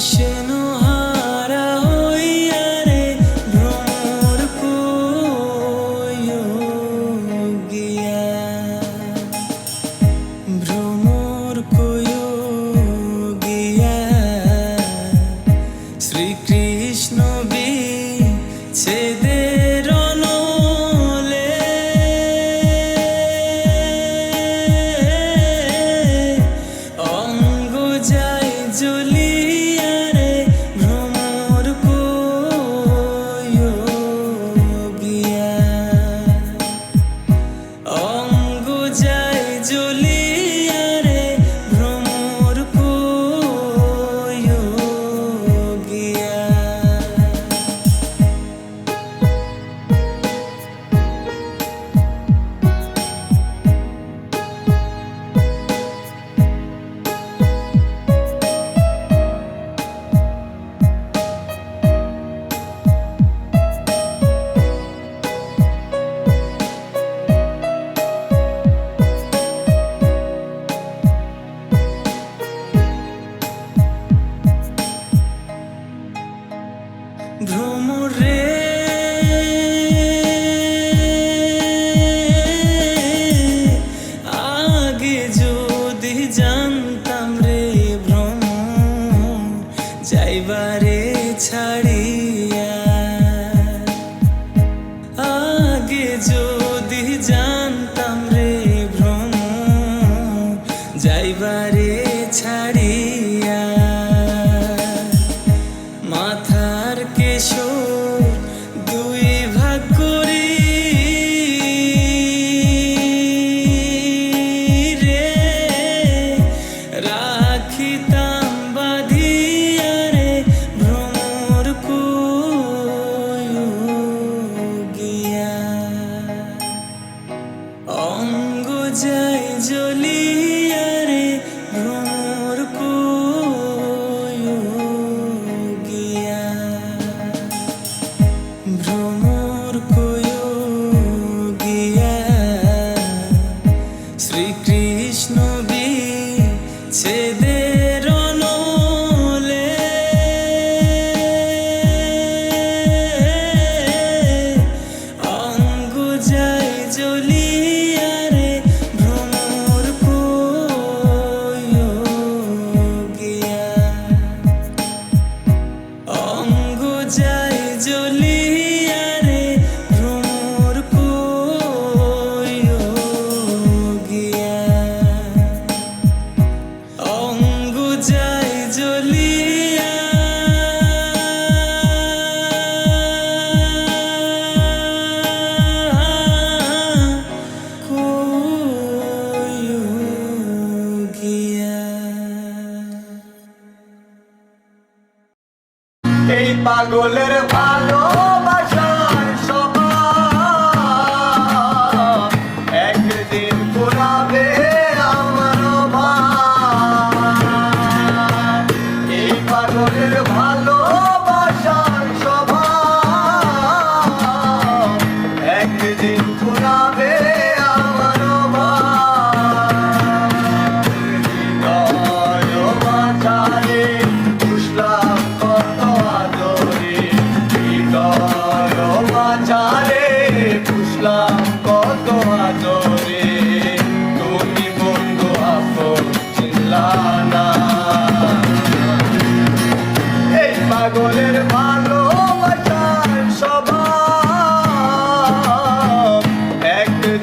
বিষ্ণু হারা হইয়া রে ভ্রমর গিয়া ভ্রমর গিয়া শ্রীকৃষ্ণ বি ছেদে পাগলের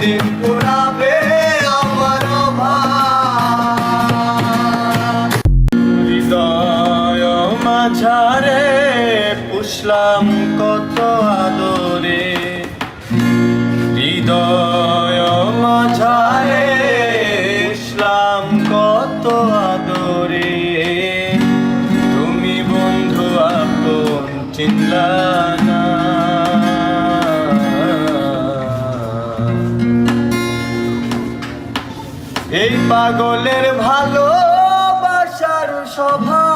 did. পাগলের ভালোবাসার সভা